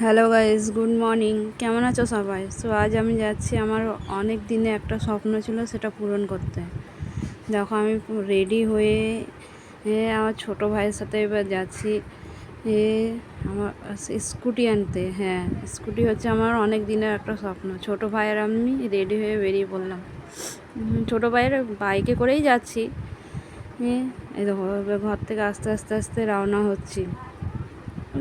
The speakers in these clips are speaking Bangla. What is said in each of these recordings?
হ্যালো গাইজ গুড মর্নিং কেমন আছো সবাই? সো আজ আমি যাচ্ছি আমার অনেক দিনে একটা স্বপ্ন ছিল, সেটা পূরণ করতে। দেখো, আমি রেডি হয়ে আমার ছোটো ভাইয়ের সাথে এবার যাচ্ছি, এ, আমার স্কুটি আনতে। হ্যাঁ স্কুটি হচ্ছে আমার অনেক দিনের একটা স্বপ্ন। ছোটো ভাইয়ের আমি রেডি হয়ে বেরিয়ে পড়লাম। ছোটো ভাইয়ের বাইকে করেই যাচ্ছি। এই দেখো ঘর থেকে আস্তে আস্তে আস্তে রওনা হচ্ছি।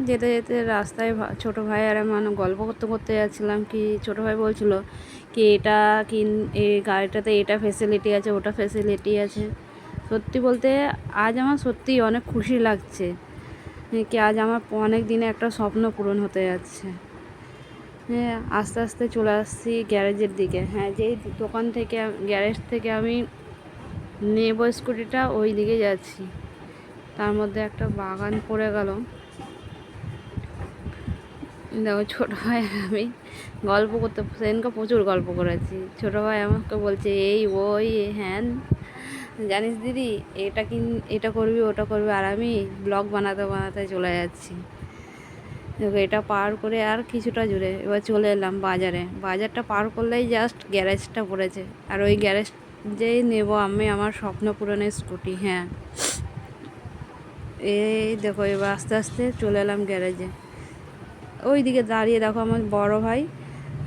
যেতে যেতে রাস্তায় ছোটো ভাই আর আমি মানে গল্প করতে করতে যাচ্ছিলাম কি, ছোটো ভাই বলছিল কি, এটা কিন এই গাড়িটাতে এটা ফেসিলিটি আছে, ওটা ফেসিলিটি আছে। সত্যি বলতে আজ আমার সত্যিই অনেক খুশি লাগছে কি আজ আমার অনেক দিনে একটা স্বপ্ন পূরণ হতে যাচ্ছে। হ্যাঁ আস্তে আস্তে চলে আসছি গ্যারেজের দিকে। হ্যাঁ যেই দোকান থেকে, গ্যারেজ থেকে আমি নেব স্কুটিটা, ওই দিকে যাচ্ছি। তার মধ্যে একটা বাগান পড়ে গেল। দেখো, ছোটো ভাই আমি গল্প করতে, সেদিনকে প্রচুর গল্প করেছি। ছোটো ভাই আমাকে বলছে, এই, ওই হ্যান, জানিস দিদি, এটা কিন, এটা করবি, ওটা করবি, আর আমি ব্লগ বানাতে বানাতে চলে যাচ্ছি। দেখো, এটা পার করে আর কিছুটা জুড়ে এবার চলে এলাম বাজারে। বাজারটা পার করলেই জাস্ট গ্যারেজটা পড়েছে। আর ওই গ্যারেজেই নেব আমি আমার স্বপ্ন পূরণের স্কুটি হ্যাঁ। এই দেখো, এবার আস্তে আস্তে চলে এলাম গ্যারেজে। ওই দিকে দাঁড়িয়ে দেখো আমার বড় ভাই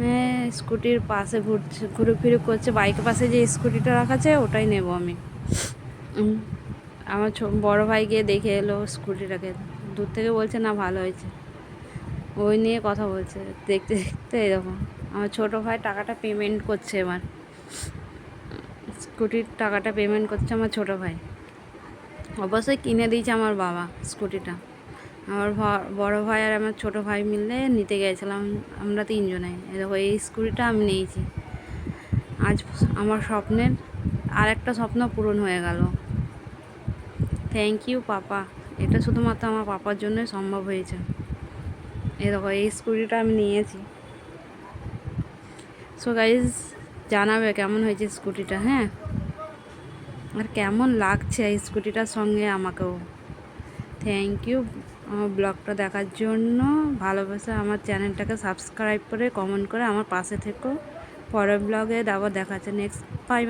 হ্যাঁ স্কুটির পাশে ঘুরছে ঘুরে ফিরে করছে। বাইকের পাশে যে স্কুটিটা রাখা আছে ওটাই নেব আমি। আমার বড় ভাই গিয়ে দেখে এলো স্কুটিটাকে। দূর থেকে বলছে, না, ভালো হয়েছে। ওই নিয়ে কথা বলছে। দেখতে দেখতে এরকম আমার ছোটো ভাই টাকাটা পেমেন্ট করছে এবার। স্কুটির টাকাটা পেমেন্ট করছে আমার ছোটো ভাই। অবশ্যই কিনে দিয়েছে আমার বাবা স্কুটিটা। আমার বড় ভাই আর আমার ছোট ভাই মিলে নিতে গেছিলাম আমরা তিনজনে। দেখো, এই স্কুটিটা আমি নিয়েছি। আজ আমার স্বপ্নের আর একটা স্বপ্ন পূরণ হয়ে গেল। Thank you papa. এটা শুধুমাত্র আমার পাপার জন্যই সম্ভব হয়েছে। দেখো, এই স্কুটিটা আমি নিয়েছি। সো গাইজ জানাবে কেমন হয়েছে স্কুটিটা হ্যাঁ? আর কেমন লাগছে এই স্কুটিটার সঙ্গে আমাকেও। থ্যাংক ইউ আমার ব্লগটা দেখার জন্য ভালোবাসা, আমার চ্যানেলটাকে সাবস্ক্রাইব করে কমেন্ট করে আমার পাশে থেকো। পরের ব্লগে আবার দেখাচ্ছে নেক্সট বাই